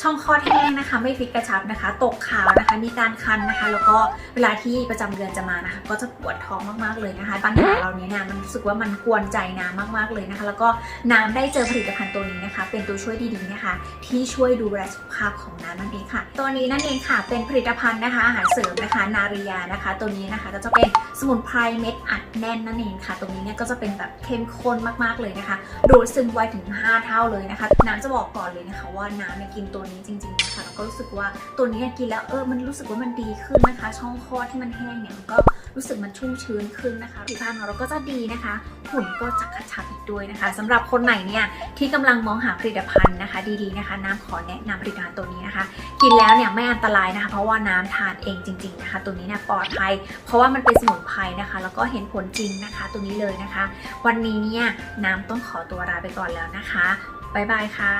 ช่องคลอดแห้งนะคะ ไม่ฟิตกระชับนะคะ ตกขาวนะคะ มีการคันนะคะ แล้วก็เวลาที่ประจำเดือนจะมานะคะ ก็จะปวดท้องมากๆเลยนะคะปัญหาเราเนี้เนี่ยมันรู้สึกว่ามันกวนใจน้ำมากๆเลยนะคะ แล้วก็น้ำได้เจอผลิตภัณฑ์ตัวนี้นะคะ เป็นตัวช่วยดีๆนะคะ ที่ช่วยดูแลสุขภาพของน้ำนั่นเองค่ะ ตัวนี้นั่นเองค่ะ เป็นผลิตภัณฑ์นะคะ อาหารเสริมนะคะ นาริยานะคะ ตัวนี้นะคะก็จะเป็นสมุนไพรเม็ดอัดแน่นนั่นเองค่ะ ตรงนี้เนี่ยก็จะเป็นแบบเข้มข้นมากๆเลยนะคะ ดูดซึมไวถึง 5 เท่าเลยนะคะ น้ำจะบอกก่อนเลยนะคะว่าน้ำเนี่ยกินตัวนี้จริงๆนะคะแล้วก็รู้สึกว่าตัวนี้กินแล้วเออมันรู้สึกว่ามันดีขึ้นนะคะ ช่องคลอดที่มันแห้งเนี่ยมันก็รู้สึกมันชุ่มชื้นขึ้นนะคะผิวพรรณของเราก็จะดีนะคะหุ่นก็จะกระชับอีกด้วยนะคะสำหรับคนไหนเนี่ยที่กำลังมองหาผลิตภัณฑ์นะคะ ดีๆนะคะ น้ำขอแนะนำผลิตภัณฑ์ตัวนี้นะคะ กินแล้วเนี่ยไม่อันตรายนะคะ เพราะว่าน้ำทานเองจริง ๆนะคะ ตัวนี้เนี่ยปลอดภัย เพราะว่ามันเป็นสมุนไพรนะคะ แล้วก็เห็นผลจริงนะคะ ตัวนี้เลยนะคะ วันนี้เนี่ยน้ำต้องขอตัวลาไปก่อนแล้วนะคะบ๊ายบายค่ะ